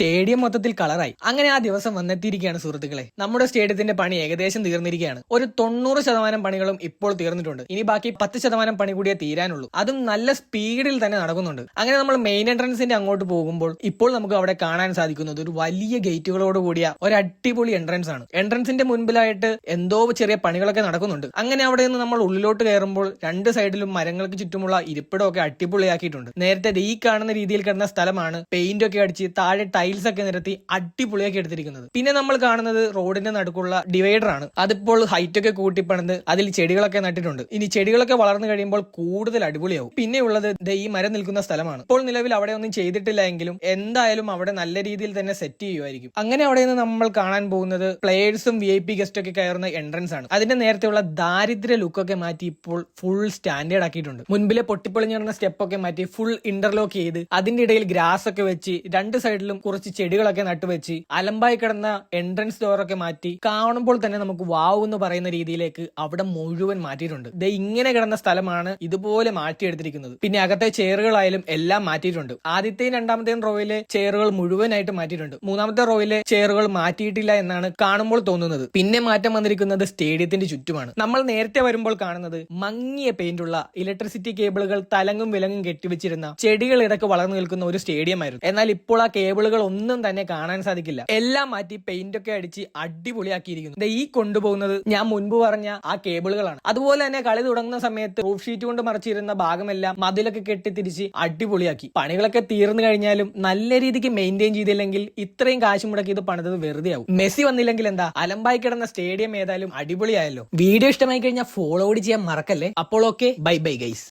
Stadium മൊത്തത്തിൽ കളറായി. അങ്ങനെ ആ ദിവസം വന്നെത്തിയിരിക്കുകയാണ് സുഹൃത്തുക്കളെ. നമ്മുടെ സ്റ്റേഡിയത്തിന്റെ പണി ഏകദേശം തീർന്നിരിക്കുകയാണ്. ഒരു തൊണ്ണൂറ് ശതമാനം പണികളും ഇപ്പോൾ തീർന്നിട്ടുണ്ട്. ഇനി ബാക്കി പത്ത് ശതമാനം പണി കൂടിയേ തീരാനുള്ളൂ. അതും നല്ല സ്പീഡിൽ തന്നെ നടക്കുന്നുണ്ട്. അങ്ങനെ നമ്മൾ മെയിൻ എൻട്രൻസിന്റെ അങ്ങോട്ട് പോകുമ്പോൾ ഇപ്പോൾ നമുക്ക് അവിടെ കാണാൻ സാധിക്കുന്നത് ഒരു വലിയ ഗേറ്റുകളോട് കൂടിയ ഒരു അടിപൊളി എൻട്രൻസ് ആണ്. എൻട്രൻസിന്റെ മുൻപിലായിട്ട് എന്തോ ചെറിയ പണികളൊക്കെ നടക്കുന്നുണ്ട്. അങ്ങനെ അവിടെ നിന്ന് നമ്മൾ ഉള്ളിലോട്ട് കയറുമ്പോൾ രണ്ട് സൈഡിലും മരങ്ങൾക്ക് ചുറ്റുമുള്ള ഇരിപ്പിടമൊക്കെ അടിപൊളിയാക്കിയിട്ടുണ്ട്. നേരത്തെ ഈ കാണുന്ന രീതിയിൽ കിടന്ന സ്ഥലമാണ്. പെയിന്റ് ഒക്കെ അടിച്ച് താഴെ ടൈൽസ് ഒക്കെ നിരത്തി അടിപൊളിയാക്കി എടുത്തിരിക്കുന്നത്. പിന്നെ നമ്മൾ കാണുന്നത് റോഡിന്റെ നടുക്കുള്ള ഡിവൈഡർ ആണ്. അതിപ്പോൾ ഹൈറ്റ് ഒക്കെ കൂട്ടിപ്പണിത് അതിൽ ചെടികളൊക്കെ നട്ടിട്ടുണ്ട്. ഇനി ചെടികളൊക്കെ വളർന്നു കഴിയുമ്പോൾ കൂടുതൽ അടിപൊളിയാവും. പിന്നെ ഉള്ളത് ഈ മരം നിൽക്കുന്ന സ്ഥലമാണ്. ഇപ്പോൾ നിലവിൽ അവിടെ ഒന്നും ചെയ്തിട്ടില്ല എങ്കിലും എന്തായാലും അവിടെ നല്ല രീതിയിൽ തന്നെ സെറ്റ് ചെയ്യുമായിരിക്കും അങ്ങനെ അവിടെ നിന്ന് നമ്മൾ കാണാൻ പോകുന്നത് പ്ലേയേഴ്സും വി ഐ പി ഗസ്റ്റ് ഒക്കെ കയറുന്ന എൻട്രൻസ് ആണ്. അതിന്റെ നേരത്തെയുള്ള ദാരിദ്ര്യ ലുക്കൊക്കെ മാറ്റി ഇപ്പോൾ ഫുൾ സ്റ്റാൻഡേർഡ് ആക്കിയിട്ടുണ്ട്. മുൻപിലെ പൊട്ടിപ്പൊളിഞ്ഞിടുന്ന സ്റ്റെപ്പ് ഒക്കെ മാറ്റി ഫുൾ ഇന്റർലോക്ക് ചെയ്ത് അതിന്റെ ഇടയിൽ ഗ്രാസ് ഒക്കെ വെച്ച് രണ്ട് സൈഡിലും കുറച്ച് ചെടികളൊക്കെ നട്ടുവെച്ച് അലമ്പായി കിടന്ന എൻട്രൻസ് ഡോറൊക്കെ മാറ്റി കാണുമ്പോൾ തന്നെ നമുക്ക് വാവ് എന്ന് പറയുന്ന രീതിയിലേക്ക് അവിടെ മുഴുവൻ മാറ്റിയിട്ടുണ്ട്. ദേ ഇങ്ങനെ കിടന്ന സ്ഥലമാണ് ഇതുപോലെ മാറ്റിയെടുത്തിരിക്കുന്നത്. പിന്നെ അകത്തെ ചെയറുകളായാലും എല്ലാം മാറ്റിയിട്ടുണ്ട്. ആദ്യത്തെയും രണ്ടാമത്തെയും റോയിലെ ചെയറുകൾ മുഴുവനായിട്ട് മാറ്റിയിട്ടുണ്ട്. മൂന്നാമത്തെ റോയിലെ ചെയറുകൾ മാറ്റിയിട്ടില്ല എന്നാണ് കാണുമ്പോൾ തോന്നുന്നത്. പിന്നെ മാറ്റം വന്നിരിക്കുന്നത് സ്റ്റേഡിയത്തിന്റെ ചുറ്റുമാണ്. നമ്മൾ നേരത്തെ വരുമ്പോൾ കാണുന്നത് മങ്ങിയ പെയിന്റ് ഉള്ള ഇലക്ട്രിസിറ്റി കേബിളുകൾ തലങ്ങും വിലങ്ങും കെട്ടിവെച്ചിരുന്ന ചെടികൾ ഇടയ്ക്ക് വളർന്നു നിൽക്കുന്ന ഒരു സ്റ്റേഡിയം ആയിരുന്നു എന്നാൽ ഇപ്പോൾ ആ കേബിളുകൾ ഒന്നും തന്നെ കാണാൻ സാധിക്കില്ല. എല്ലാം മാറ്റി പെയിന്റ് ഒക്കെ അടിച്ച് അടിപൊളിയാക്കിയിരിക്കുന്നു. ഈ കൊണ്ടുപോകുന്നത് ഞാൻ മുൻപ് പറഞ്ഞ ആ കേബിളുകളാണ്. അതുപോലെ തന്നെ കളി തുടങ്ങുന്ന സമയത്ത് റൂഫ് ഷീറ്റ് കൊണ്ട് മറച്ചിരുന്ന ഭാഗമെല്ലാം മതിലൊക്കെ കെട്ടി തിരിച്ച് അടിപൊളിയാക്കി. പണികളൊക്കെ തീർന്നു കഴിഞ്ഞാലും നല്ല രീതിക്ക് മെയിന്റെയിൻ ചെയ്തില്ലെങ്കിൽ ഇത്രയും കാശ് മുടക്കി ഇത് പണിതത് വെറുതെ ആവും മെസ്സി വന്നില്ലെങ്കിൽ എന്താ? അലമ്പായി കിടന്ന സ്റ്റേഡിയം ഏതായാലും അടിപൊളിയായല്ലോ. വീഡിയോ ഇഷ്ടമായി കഴിഞ്ഞാൽ ഫോളോ ചെയ്യാൻ മറക്കല്ലേ? അപ്പോൾ ഓക്കെ ബൈ ബൈ ഗൈസ്